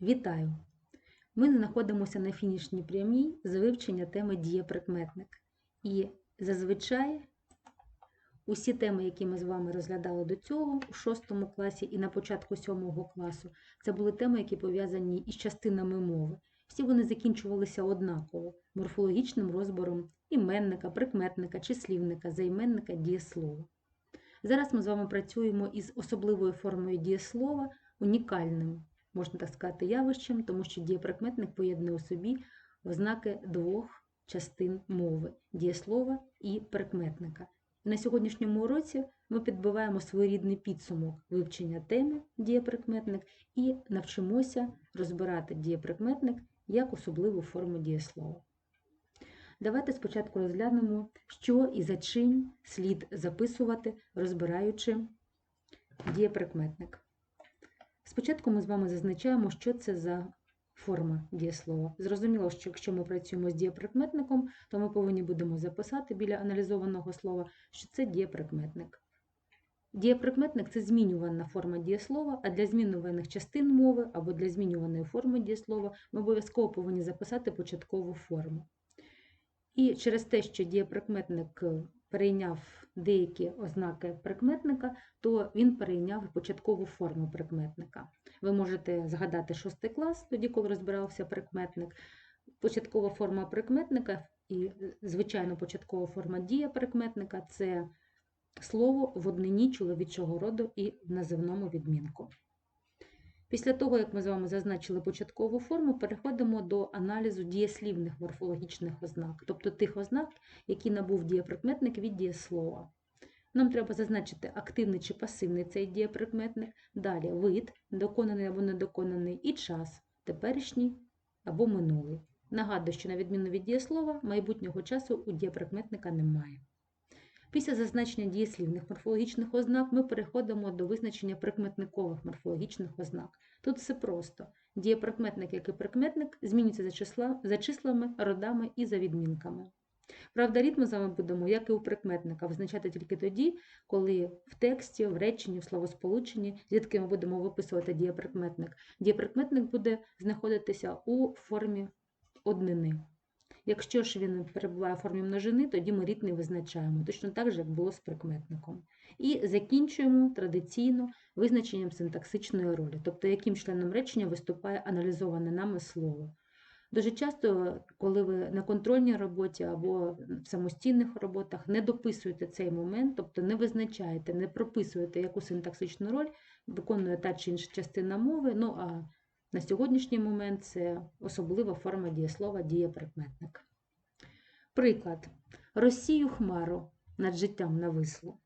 Вітаю! Ми знаходимося на фінішній прямій з вивчення теми дієприкметник. І зазвичай усі теми, які ми з вами розглядали до цього у 6 класі і на початку 7 класу, це були теми, які пов'язані із частинами мови. Всі вони закінчувалися однаково морфологічним розбором іменника, прикметника, числівника, займенника, дієслова. Зараз ми з вами працюємо із особливою формою дієслова, унікальним, можна так сказати, явищем, тому що дієприкметник поєднує у собі ознаки двох частин мови дієслова і прикметника. На сьогоднішньому уроці ми підбиваємо своєрідний підсумок вивчення теми дієприкметник і навчимося розбирати дієприкметник як особливу форму дієслова. Давайте спочатку розглянемо, що і за чим слід записувати, розбираючи дієприкметник. Спочатку ми з вами зазначаємо, що це за форма дієслова. Зрозуміло, що якщо ми працюємо з дієприкметником, то ми повинні будемо записати біля аналізованого слова, що це дієприкметник. Дієприкметник це змінювана форма дієслова, а для змінюваних частин мови або для змінюваної форми дієслова ми обов'язково повинні записати початкову форму. І через те, що дієприкметник перейняв деякі ознаки прикметника, то він перейняв початкову форму прикметника. Ви можете згадати шостий клас, тоді, коли розбирався прикметник. Початкова форма прикметника і, звичайно, початкова форма дія прикметника це слово в однині чоловічого роду і в називному відмінку. Після того, як ми з вами зазначили початкову форму, переходимо до аналізу дієслівних морфологічних ознак, тобто тих ознак, які набув дієприкметник від дієслова. Нам треба зазначити активний чи пасивний цей дієприкметник, далі вид, доконаний або недоконаний, і час, теперішній або минулий. Нагадую, що на відміну від дієслова, майбутнього часу у дієприкметника немає. Після зазначення дієслівних морфологічних ознак ми переходимо до визначення прикметникових морфологічних ознак. Тут все просто. Дієприкметник, як і прикметник, змінюється за, числа, за числами, родами і за відмінками. Правда, рід ми будемо, як і у прикметника, визначати тільки тоді, коли в тексті, в реченні, в словосполученні, звідки ми будемо виписувати дієприкметник. Дієприкметник буде знаходитися у формі однини. Якщо ж він перебуває в формі множини, тоді ми рід не визначаємо, точно так же, як було з прикметником. І закінчуємо традиційно визначенням синтаксичної ролі, тобто яким членом речення виступає аналізоване нами слово. Дуже часто, коли ви на контрольній роботі або в самостійних роботах не дописуєте цей момент, тобто не визначаєте, не прописуєте, яку синтаксичну роль виконує та чи інша частина мови, ну а на сьогоднішній момент це особлива форма дієслова дієприкметник. Приклад. Росію хмару над життям нависло.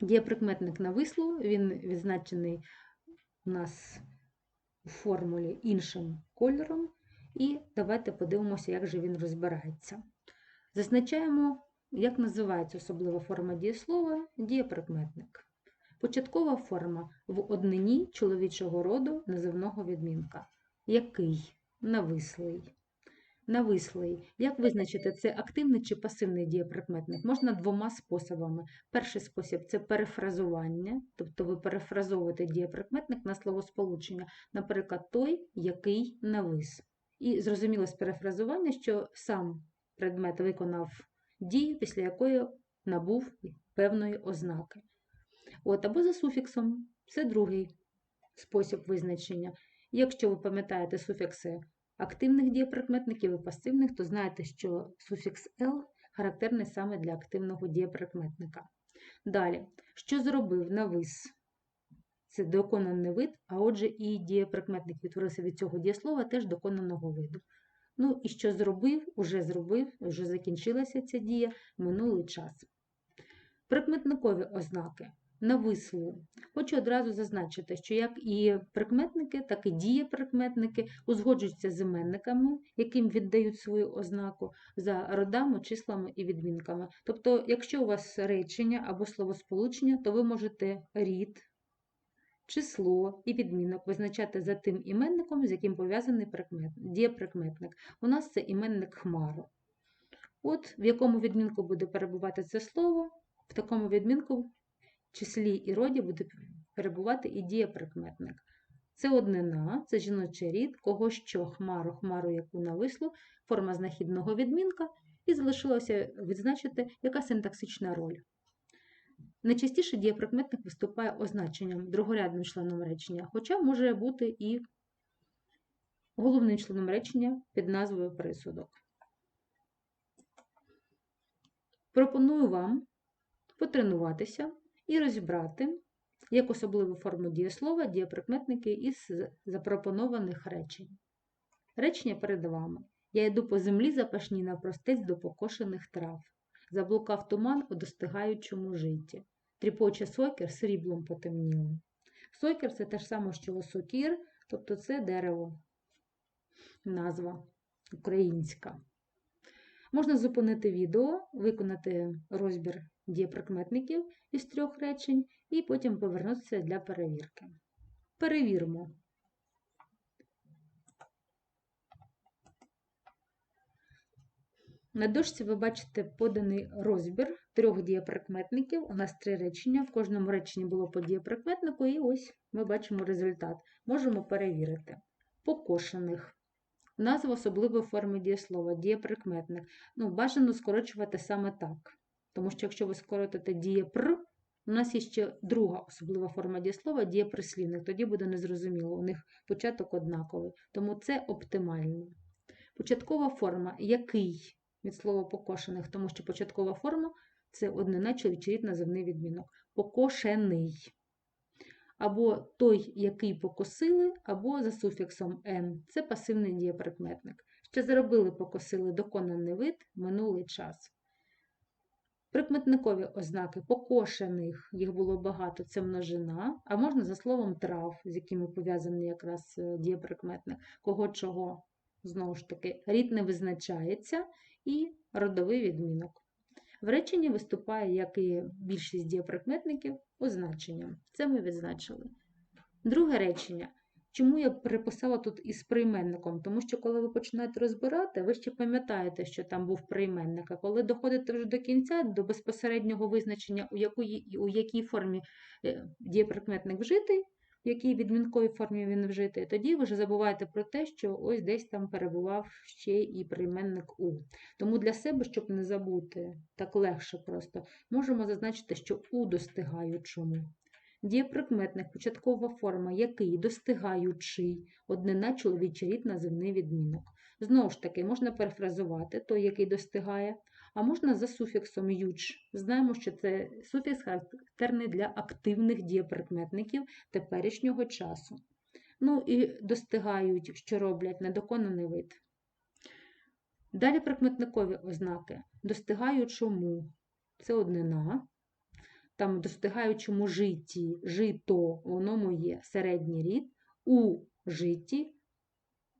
Дієприкметник нависло, він відзначений у нас у формулі іншим кольором. І давайте подивимося, як же він розбирається. Зазначаємо, як називається особлива форма дієслова дієприкметник. Початкова форма в однині чоловічого роду називного відмінка. Який? Навислий. Навислий. Як визначити, це активний чи пасивний дієприкметник? Можна двома способами. Перший спосіб це перефразування, тобто ви перефразовуєте дієприкметник на словосполучення, наприклад, той, який навис. І зрозуміло з перефразування, що сам предмет виконав дію, після якої набув певної ознаки. От, Або за суфіксом це другий спосіб визначення. Якщо ви пам'ятаєте суфікси активних дієприкметників і пасивних, то знаєте, що суфікс L характерний саме для активного дієприкметника. Далі, що зробив навис? Це доконаний вид, а отже, і дієприкметник відтворився від цього дієслова теж доконаного виду. Ну і що зробив, уже зробив, вже закінчилася ця дія минулий час. Прикметникові ознаки навислу. Хочу одразу зазначити, що як і прикметники, так і дієприкметники узгоджуються з іменниками, яким віддають свою ознаку за родами, числами і відмінками. Тобто, якщо у вас речення або словосполучення, то ви можете рід, число і відмінок визначати за тим іменником, з яким пов'язаний дієприкметник. У нас це іменник хмару. От в якому відмінку буде перебувати це слово, в такому відмінку числі і роді буде перебувати і дієприкметник. Це однина, це жіночий рід, кого що хмару, хмару, яку нависло, форма знахідного відмінка, і залишилося відзначити, яка синтаксична роль. Найчастіше дієприкметник виступає означенням, другорядним членом речення, хоча може бути і головним членом речення під назвою присудок. Пропоную вам потренуватися і розібрати як особливу форму дієслова дієприкметники із запропонованих речень. Речення перед вами. Я йду по землі запашній навпростець до покошених трав. Заблукав туман у достигаючому житті. Тріпоче сокір сріблом потемнілим. Сокір це те ж саме, що сокір, тобто це дерево, назва українська. Можна зупинити відео, виконати розбір дієприкметників із трьох речень і потім повернутися для перевірки. Перевіримо. На дошці ви бачите поданий розбір трьох дієприкметників. У нас три речення. В кожному реченні було по дієприкметнику, і ось ми бачимо результат. Можемо перевірити. Покошених. Назва особливої форми дієслова, дієприкметник. Ну, Бажано скорочувати саме так. Тому що, якщо ви скоротите дієпр, у нас є ще друга особлива форма дієслова дієприслівник. Тоді буде незрозуміло, у них початок однаковий. Тому це оптимально. Початкова форма який від слова покошених, тому що початкова форма це однина рід називний відмінок. Покошений. Або той, який покосили, або за суфіксом «н» це пасивний дієприкметник. Ще зробили покосили доконаний вид минулий час. Прикметникові ознаки покошених, їх було багато, це множина, а можна за словом трав, з якими пов'язаний якраз е, дієприкметник, кого чого, знову ж таки, рід не визначається і родовий відмінок. В реченні виступає, як і більшість дієприкметників, означенням. Це ми відзначили. Друге речення. Чому я переписала тут із прийменником? Тому що, коли ви починаєте розбирати, ви ще пам'ятаєте, що там був прийменник. А коли доходите вже до кінця, до безпосереднього визначення, у якій, у якій формі е, дієприкметник вжитий, в якій відмінковій формі він вжитий, тоді ви вже забуваєте про те, що ось десь там перебував ще і прийменник У. Тому для себе, щоб не забути, так легше просто, можемо зазначити, що У достигаючому. Дієприкметник, початкова форма, який достигаючий, однина чоловічий рід називний відмінок. Знову ж таки, можна перефразувати той, який достигає, а можна за суфіксом юч. Знаємо, що це суфікс характерний для активних дієприкметників теперішнього часу. Ну і достигають, що роблять недоконаний вид. Далі прикметникові ознаки. Достигаючому це однина. Там достигаючому житті, жито, воно моє середній рід, у житті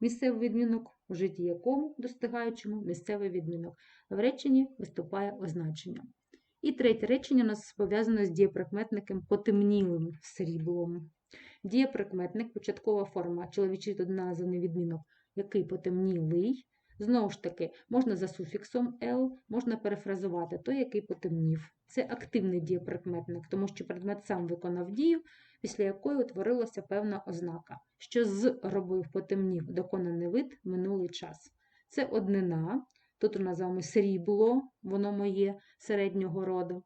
місцевий відмінок у житті якому достигаючому місцевий відмінок. В реченні виступає означення. І третє речення у нас пов'язане з дієприкметником потемнілим сріблом. Дієприкметник, початкова форма, чоловічий одназваний відмінок, який потемнілий. Знову ж таки, можна за суфіксом L, можна перефразувати той, який потемнів. Це активний дієприкметник, тому що предмет сам виконав дію, після якої утворилася певна ознака, що з робив потемнів доконаний вид минулий час. Це однина, тут у нас з вами срібло, воно моє середнього роду.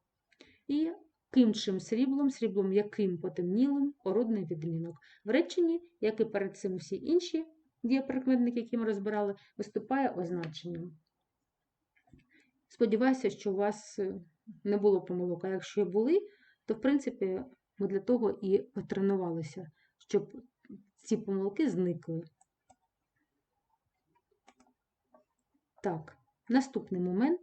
І кимчим сріблом, сріблом яким потемнілим, орудний відмінок. В реченні, як і перед цим всі інші дієприкметники, які ми розбирали, виступає означенням. Сподіваюся, що у вас е, не було помилок, а якщо були, то, в принципі, ми для того і потренувалися, щоб ці помилки зникли. Так, наступний момент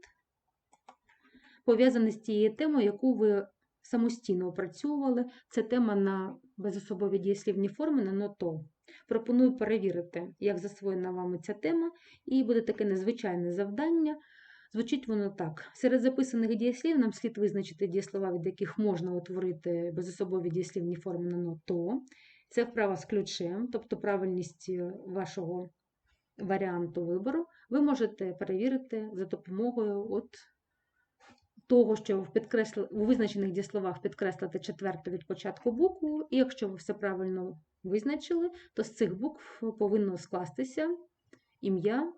пов'язаний з тією темою, яку ви самостійно опрацьовували. Це тема на безособові дієслівні форми на ното. Пропоную перевірити, як засвоєна вами ця тема, і буде таке незвичайне завдання. Звучить воно так: серед записаних дієслів нам слід визначити дієслова, від яких можна утворити безособові дієслівні форми на ното. Це вправа з ключем, тобто правильність е, вашого варіанту вибору, ви можете перевірити за допомогою от того, що в підкресли... у визначених дієсловах підкреслити четверту від початку букву, і якщо ви все правильно визначили, то з цих букв повинно скластися ім'я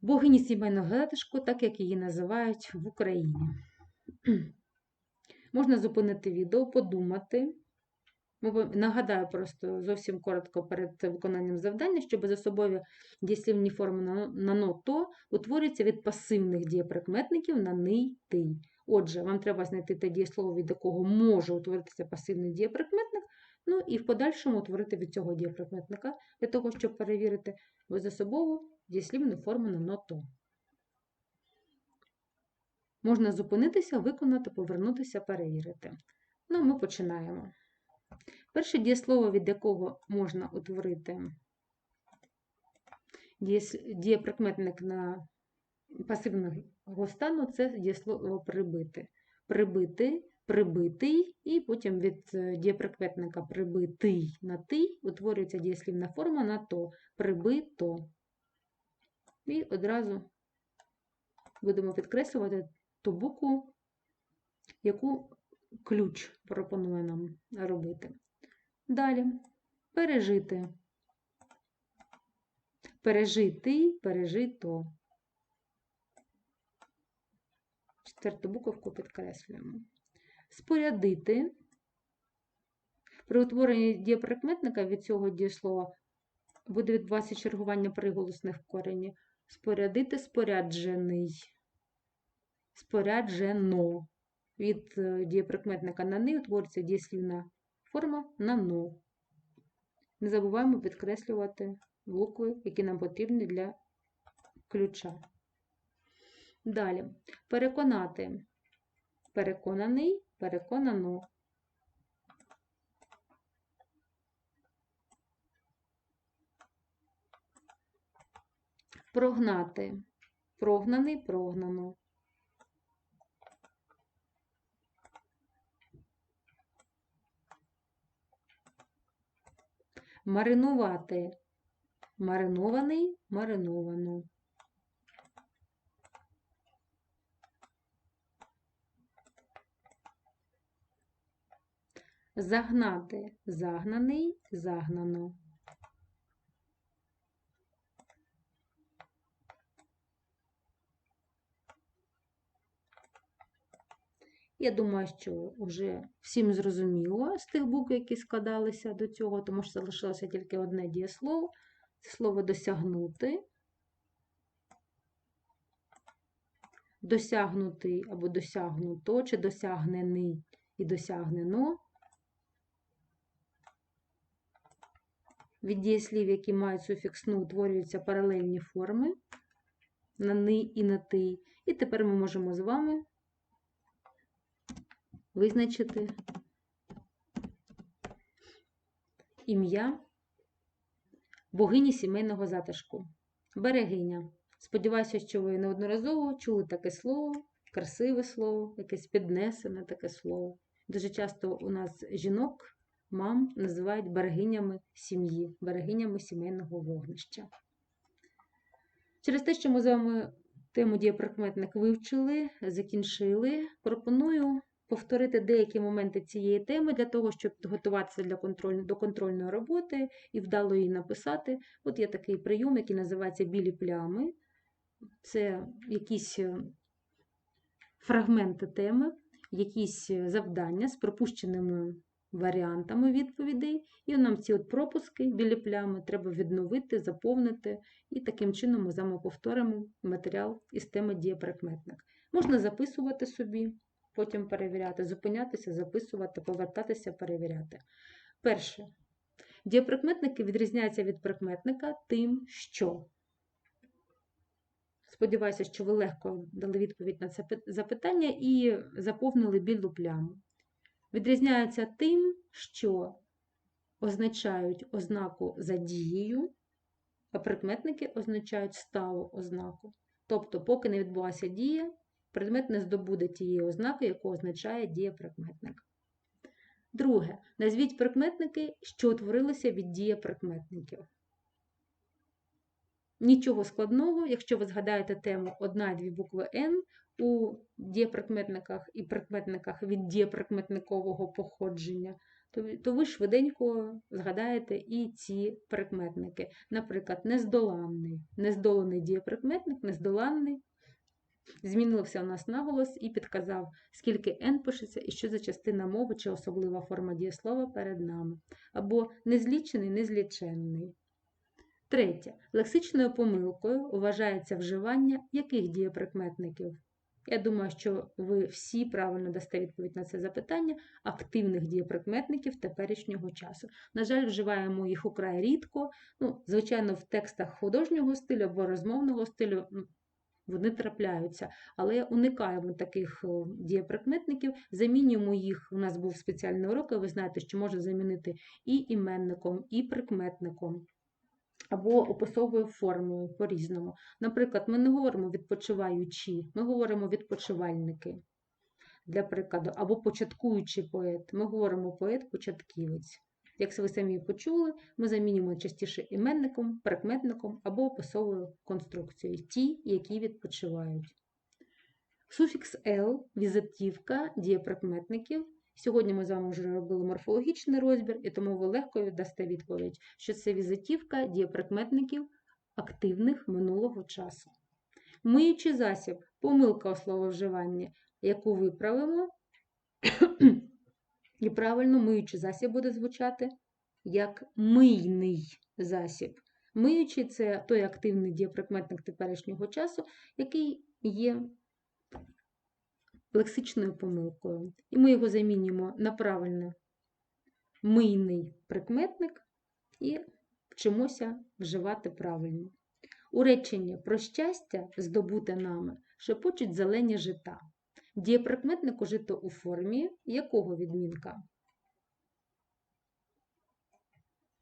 богині сімейного гетишку, так як її називають в Україні. Можна зупинити відео, подумати. Нагадаю просто зовсім коротко перед виконанням завдання, що безособові дієслівні форми на, «то» утворюються від пасивних дієприкметників на «ний», «ти». Отже, вам треба знайти те дієслово, від якого може утворитися пасивний дієприкметник, ну і в подальшому утворити від цього дієприкметника для того, щоб перевірити безособову дієслівну форму на «то». Можна зупинитися, виконати, повернутися, перевірити. Ну, ми починаємо. Перше дієслово, від якого можна утворити дієприкметник на пасивного стану, це дієслово прибити. Прибити, прибитий, і потім від е, дієприкметника прибитий на ти утворюється дієслівна форма на то, прибито. І одразу будемо підкреслювати ту букву, яку ключ пропонує нам робити. Далі пережити. Пережитий, пережито. Четверту буковку підкреслюємо. Спорядити. При утворенні дієприкметника від цього дієслова буде відбуватися чергування приголосних в корені. Спорядити, споряджений. Споряджено. Від е, дієприкметника на ни утворюється дієслівна форма на но. Не забуваємо підкреслювати букви, які нам потрібні для ключа. Далі. Переконати. Переконаний, переконано. Прогнати. Прогнаний, прогнано. Маринувати. Маринований, мариновано. Загнати. Загнаний, загнано. Я думаю, що вже всім зрозуміло з тих букв, які складалися до цього, тому що залишилося тільки одне дієслово. Це слово досягнути. Досягнутий або досягнуто, чи досягнений і досягнено. Від дієслів, які мають суфікс «ну», утворюються паралельні форми на ни і на ти. І тепер ми можемо з вами визначити ім'я богині сімейного затишку. Берегиня. Сподіваюся, що ви неодноразово чули таке слово, красиве слово, якесь піднесене таке слово. Дуже часто у нас жінок, мам називають берегинями сім'ї, берегинями сімейного вогнища. Через те, що ми з вами тему дієприкметник вивчили, закінчили, пропоную повторити деякі моменти цієї теми для того, щоб підготуватися для контроль... до контрольної роботи і вдало її написати. От є такий прийом, який називається білі плями. Це якісь е, фрагменти теми, якісь е, завдання з пропущеними варіантами відповідей. І нам ці от пропуски, білі плями, треба відновити, заповнити, і таким чином ми з вами повторимо матеріал із теми дієприкметник. Можна записувати собі потім перевіряти, зупинятися, записувати, повертатися, перевіряти. Перше. Дієприкметники відрізняються від прикметника тим, що. Сподіваюся, що ви легко дали відповідь на це запитання і заповнили білу пляму. Відрізняються тим, що означають ознаку за дією, а прикметники означають сталу ознаку. Тобто, поки не відбулася дія, предмет не здобуде тієї ознаки, яку означає дієприкметник. Друге. Назвіть прикметники, що утворилися від дієприкметників. Нічого складного, якщо ви згадаєте тему одна і дві букви Н у дієприкметниках і прикметниках від дієприкметникового походження, то ви швиденько згадаєте і ці прикметники. Наприклад, нездоланний. Нездоланий дієприкметник, нездоланний. Змінився у нас наголос і підказав, скільки N пишеться і що за частина мови чи особлива форма дієслова перед нами. Або незлічений, незліченний. Третє. Лексичною помилкою вважається вживання яких дієприкметників? Я думаю, що ви всі правильно дасте відповідь на це запитання активних дієприкметників теперішнього часу. На жаль, вживаємо їх украй рідко. Ну, звичайно, в текстах художнього стилю або розмовного стилю ну, вони трапляються, але уникаємо таких дієприкметників, замінюємо їх. У нас був спеціальний урок, і ви знаєте, що можна замінити і іменником, і прикметником. Або описовою формою по-різному. Наприклад, ми не говоримо відпочиваючі, ми говоримо відпочивальники. Для прикладу, або початкуючий поет. Ми говоримо поет-початківець. Як ви самі почули, ми замінюємо частіше іменником, прикметником або описовою конструкцією ті, які відпочивають. Суфікс «л» візитівка дієприкметників. Сьогодні ми з вами вже робили морфологічний розбір, і тому ви легко віддасте відповідь, що це візитівка дієприкметників активних минулого часу. Миючий засіб помилка у слововживанні, яку виправимо, і правильно миючий засіб буде звучати як мийний засіб. Миючий це той активний дієприкметник теперішнього часу, який є лексичною помилкою. І ми його замінюємо на правильно мийний прикметник і вчимося вживати правильно. У реченні про щастя, здобуте нами, шепочуть зелені жита. Дієприкметник ужито у формі якого відмінка?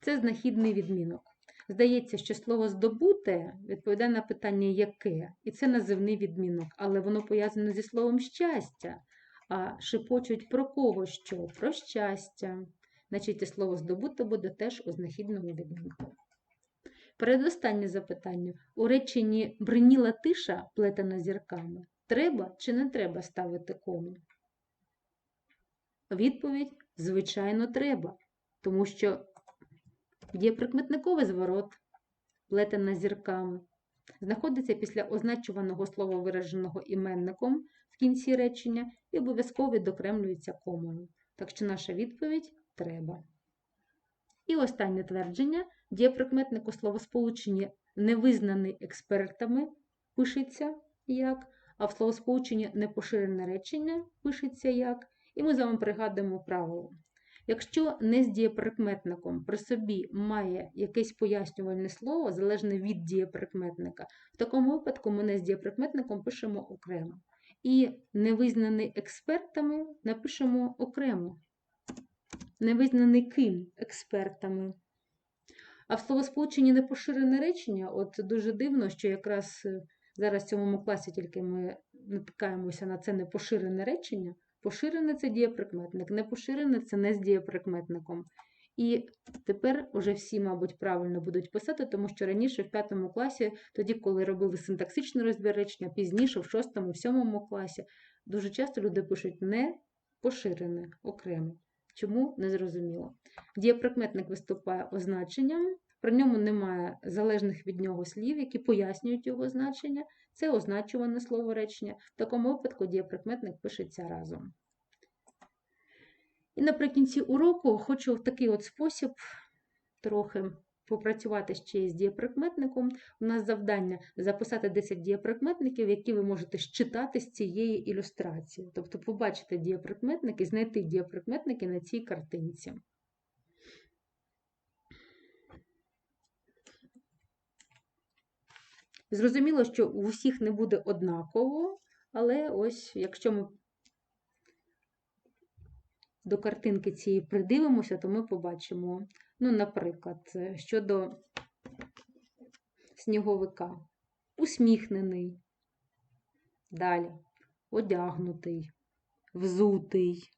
Це знахідний відмінок. Здається, що слово здобуте відповідає на питання яке, і це називний відмінок, але воно пов'язане зі словом щастя. А шепочуть про кого що? Про щастя. Значить, слово здобуте буде теж у знахідному відмінку. Передостаннє запитання. У реченні бриніла тиша, плетена зірками. Треба чи не треба ставити кому? Відповідь, звичайно, треба, тому що є прикметниковий зворот, плетена зірками, знаходиться після означуваного слова, вираженого іменником в кінці речення, і обов'язково відокремлюється комою. Так що наша відповідь треба. І останнє твердження. Дієприкметник у словосполученні невизнаний експертами пишеться як, а в словосполученні непоширене речення пишеться як. І ми з вами пригадуємо правило. Якщо не з дієприкметником при собі має якесь пояснювальне слово, залежне від дієприкметника, в такому випадку ми не з дієприкметником пишемо окремо. І невизнаний експертами напишемо окремо. Невизнаний ким експертами. А в словосполученні непоширене речення, от дуже дивно, що якраз зараз в цьому класі тільки ми натикаємося на це непоширене речення. Поширене це дієприкметник, непоширене це не з дієприкметником. І тепер уже всі, мабуть, правильно будуть писати, тому що раніше в п'ятому класі, тоді, коли робили синтаксичний розбір речення, пізніше, в шостому, в сьомому класі, дуже часто люди пишуть не поширене окремо. Чому не зрозуміло. Дієприкметник виступає означенням, при ньому немає залежних від нього слів, які пояснюють його значення. Це означуване слово речення. В такому випадку дієприкметник пишеться разом. І наприкінці уроку хочу в такий от спосіб трохи попрацювати ще з дієприкметником. У нас завдання записати 10 дієприкметників, які ви можете считати з цієї ілюстрації. Тобто побачити дієприкметники, знайти дієприкметники на цій картинці. Зрозуміло, що у всіх не буде однаково, але ось якщо ми до картинки цієї придивимося, то ми побачимо, ну, наприклад, щодо сніговика, усміхнений, далі. Одягнутий, взутий,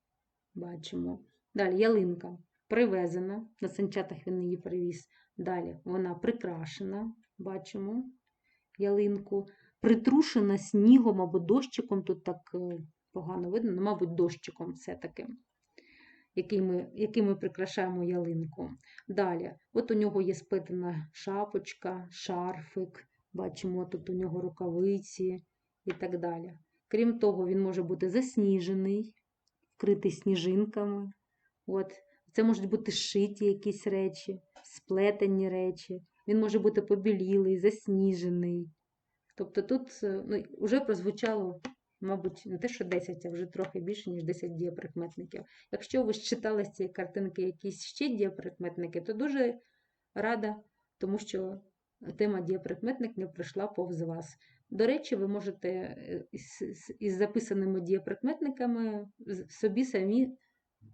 бачимо. Далі. Ялинка. Привезена, на санчатах він її привіз. Далі. Вона прикрашена, бачимо ялинку, притрушена снігом або дощиком, тут так е, погано видно, ну, мабуть, дощиком все-таки, який ми, який ми прикрашаємо ялинку. Далі, от у нього є сплетена шапочка, шарфик, бачимо, тут у нього рукавиці і так далі. Крім того, він може бути засніжений, вкритий сніжинками. От. Це можуть бути шиті якісь речі, сплетені речі. Він може бути побілілий, засніжений. Тобто тут е, ну, вже прозвучало, мабуть, не те, що 10, а вже трохи більше, ніж 10 дієприкметників. Якщо ви читали з цієї картинки якісь ще дієприкметники, то дуже рада, тому що тема дієприкметник не пройшла повз вас. До речі, ви можете е, із, записаними дієприкметниками собі самі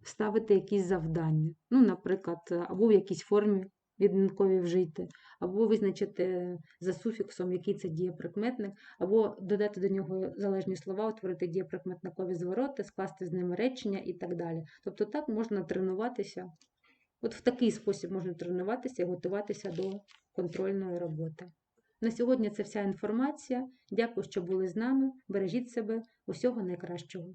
ставити якісь завдання. Ну, наприклад, або в якійсь формі відмінкові вжити, або визначити за суфіксом, який це дієприкметник, або додати до нього залежні слова, утворити дієприкметникові звороти, скласти з ними речення і так далі. Тобто так можна тренуватися. От в такий спосіб можна тренуватися і готуватися до контрольної роботи. На сьогодні це вся інформація. Дякую, що були з нами. Бережіть себе. Усього найкращого.